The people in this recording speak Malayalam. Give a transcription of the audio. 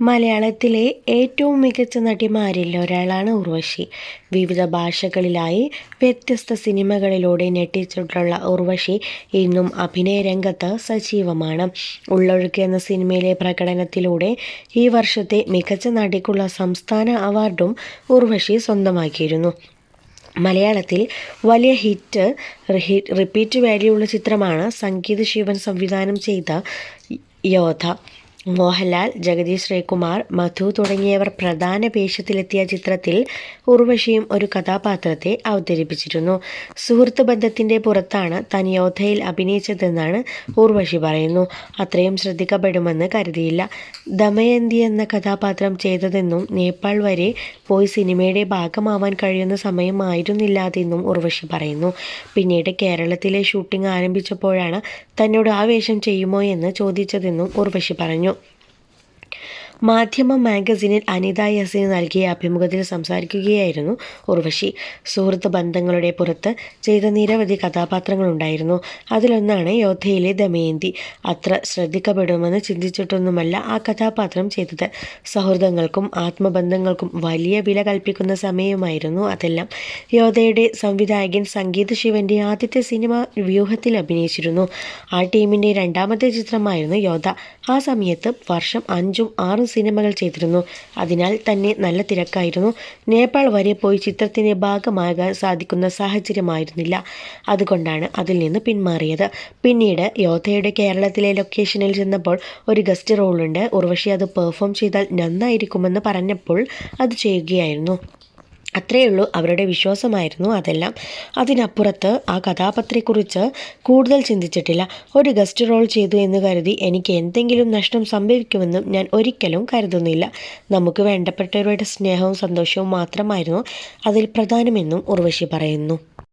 മലയാളത്തിലെ ഏറ്റവും മികച്ച നടിമാരിൽ ഒരാളാണ് ഉർവശി. വിവിധ ഭാഷകളിലായി വ്യത്യസ്ത സിനിമകളിലൂടെ ഞെട്ടിച്ചിട്ടുള്ള ഉർവശി ഇന്നും അഭിനയ രംഗത്ത് സജീവമാണ്. ഉള്ളൊഴുക്ക് എന്ന സിനിമയിലെ പ്രകടനത്തിലൂടെ ഈ വർഷത്തെ മികച്ച നടിക്കുള്ള സംസ്ഥാന അവാർഡും ഉർവശി സ്വന്തമാക്കിയിരുന്നു. മലയാളത്തിൽ വലിയ ഹിറ്റ് റിപ്പീറ്റ് വാല്യൂ ഉള്ള ചിത്രമാണ് സംഗീത ശിവൻ സംവിധാനം ചെയ്ത യോധ. മോഹൻലാൽ ജഗദീഷ് ശ്രീകുമാർ മധു തുടങ്ങിയവർ പ്രധാന വേഷത്തിലെത്തിയ ചിത്രത്തിൽ ഉർവശിയും ഒരു കഥാപാത്രത്തെ അവതരിപ്പിച്ചിരുന്നു. സുഹൃത്ത് ബന്ധത്തിന്റെ പുറത്താണ് താൻ യോധയിൽ അഭിനയിച്ചതെന്നാണ് ഉർവശി പറയുന്നു. അത്രയും ശ്രദ്ധിക്കപ്പെടുമെന്ന് കരുതിയില്ല. ദമയന്തി എന്ന കഥാപാത്രം ചെയ്തതെന്നും നേപ്പാൾ വരെ പോയി സിനിമയുടെ ഭാഗമാവാൻ കഴിയുന്ന സമയമായിരുന്നില്ല അതെന്നും ഉർവശി പറയുന്നു. പിന്നീട് കേരളത്തിലെ ഷൂട്ടിംഗ് ആരംഭിച്ചപ്പോഴാണ് തന്നോട് ആ വേഷം ചെയ്യുമോ എന്ന് ചോദിച്ചതെന്നും ഉർവശി പറഞ്ഞു. മാധ്യമ മാഗസിനിൽ അനിത യസിന് നൽകിയ അഭിമുഖത്തിൽ സംസാരിക്കുകയായിരുന്നു ഉർവശി. സുഹൃത്ത് ബന്ധങ്ങളുടെ പുറത്ത് ചെയ്ത നിരവധി കഥാപാത്രങ്ങളുണ്ടായിരുന്നു. അതിലൊന്നാണ് യോദ്ധയിലെ ദമയന്തി. അത്ര ശ്രദ്ധിക്കപ്പെടുമെന്ന് ചിന്തിച്ചിട്ടൊന്നുമല്ല ആ കഥാപാത്രം ചെയ്തത്. സൗഹൃദങ്ങൾക്കും ആത്മബന്ധങ്ങൾക്കും വലിയ വില കൽപ്പിക്കുന്ന സമയമായിരുന്നു അതെല്ലാം. യോധയുടെ സംവിധായകൻ സംഗീത ശിവന്റെ ആദ്യത്തെ സിനിമ വ്യൂഹത്തിൽ അഭിനയിച്ചിരുന്നു. ആ ടീമിന്റെ രണ്ടാമത്തെ ചിത്രമായിരുന്നു യോധ. ആ സമയത്ത് വർഷം അഞ്ചും ആറും സിനിമകൾ ചെയ്തിരുന്നു. അതിനാൽ തന്നെ നല്ല തിരക്കായിരുന്നു. നേപ്പാൾ വരെ പോയി ചിത്രത്തിന്റെ ഭാഗമാകാൻ സാധിക്കുന്ന സാഹചര്യമായിരുന്നില്ല. അതുകൊണ്ടാണ് അതിൽ നിന്ന് പിന്മാറിയത്. പിന്നീട് യോധയുടെ കേരളത്തിലെ ലൊക്കേഷനിൽ ചെന്നപ്പോൾ ഒരു ഗസ്റ്റ് റോളുണ്ട്. ഉർവശി അത് പെർഫോം ചെയ്താൽ നന്നായിരിക്കുമെന്ന് പറഞ്ഞപ്പോൾ അത് ചെയ്യുകയായിരുന്നു. അത്രയേ ഉള്ളൂ അവരുടെ വിശ്വാസമായിരുന്നു അതെല്ലാം. അതിനപ്പുറത്ത് ആ കഥാപാത്രത്തെക്കുറിച്ച് കൂടുതൽ ചിന്തിച്ചിട്ടില്ല. ഒരു ഗസ്റ്റ് റോൾ ചെയ്തു എന്ന് കരുതി എനിക്ക് എന്തെങ്കിലും നഷ്ടം സംഭവിക്കുമെന്നും ഞാൻ ഒരിക്കലും കരുതുന്നില്ല. നമുക്ക് വേണ്ടപ്പെട്ടവരുടെ സ്നേഹവും സന്തോഷവും മാത്രമായിരുന്നു അതിൽ പ്രധാനമെന്നും ഉർവശി പറയുന്നു.